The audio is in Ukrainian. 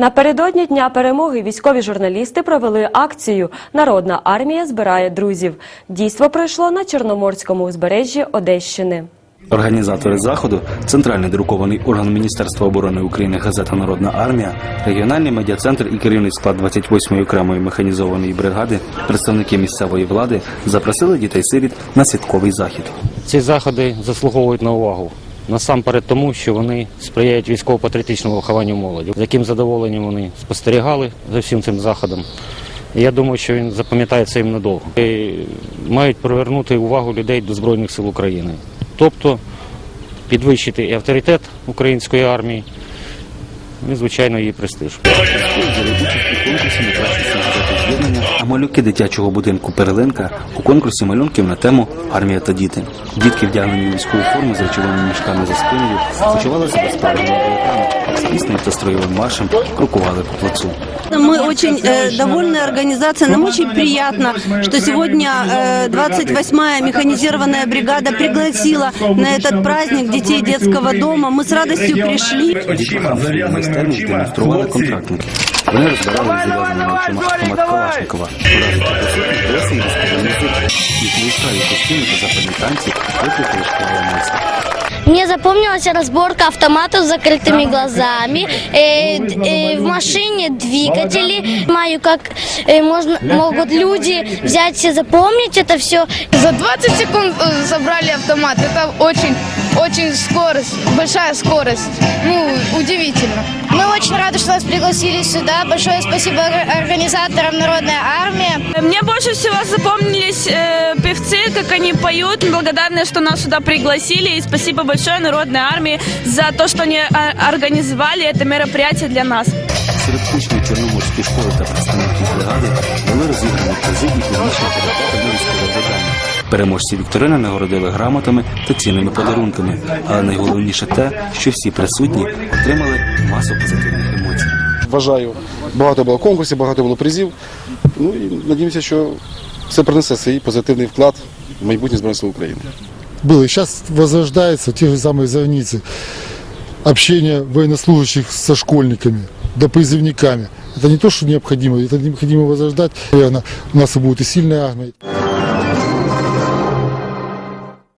Напередодні Дня перемоги військові журналісти провели акцію Народна армія збирає друзів. Дійство пройшло на Чорноморському узбережжі Одещини. Організатори заходу, центральний друкований орган Міністерства оборони України газета Народна армія, регіональний медіа-центр і керівний склад 28-ї окремої механізованої бригади, представники місцевої влади запросили дітей-сиріт на святковий захід. Ці заходи заслуговують на увагу. Насамперед тому, що вони сприяють військово-патріотичному вихованню молоді, з яким задоволенням вони спостерігали за всім цим заходом. Я думаю, що він запам'ятається їм надовго. І мають привернути увагу людей до Збройних сил України. Тобто підвищити і авторитет української армії, і, звичайно, її престиж. Малюки дитячого будинку Перелинка у конкурсі малюнків на тему Армія та діти. Дітки, вдягнені у військову форму з речовими мішками за спиною, почували себе справжніми вояками. З піснею та строєвим маршем крокували по плацу. Мы очень э, довольны организацией. Нам очень приятно, что сегодня э, 28-я механизированная бригада пригласила на этот праздник детей детского дома. Мы с радостью пришли. Діти свої майстерність демонстрували контрактники. Вони розбирали зав'язаними очима автомат Калашникова. Вразити присутніх дреси і розповідні звичаї. Їхні яскраві костюми та запальні танці викликали шквал емоцій. Мне запомнилась разборка автомата с закрытыми глазами, э, э, в машине двигатели. Знаю, как э, можно, могут люди взять и запомнить это все. За 20 секунд э, забрали автомат. Это очень, очень скорость, большая скорость. Ну, удивительно. Мы очень рады, что нас пригласили сюда. Большое спасибо организаторам Народной армии. Мне больше всего запомнились э, певцы, как они поют. Мы благодарны, что нас сюда пригласили. И спасибо большое Народной армии за то, что они э, организовали это мероприятие для нас. Серед учнів Чорноморської школи та представників бригади були розіграні призи і публічні передати на військове завдання. Переможці вікторини нагородили грамотами та цінними подарунками. Але найголовніше те, що всі присутні отримали масу позитивних емоцій. Вважаю, багато було конкурсів, багато було призів. Ну і надіємося, що це принесе свій позитивний вклад в майбутнє Збройних сил України. было. И сейчас возрождается те же самые зорницы. Общение военнослужащих со школьниками, да призывниками. Это не то, что необходимо, это необходимо возрождать. Наверное, у нас и будет и сильная армия.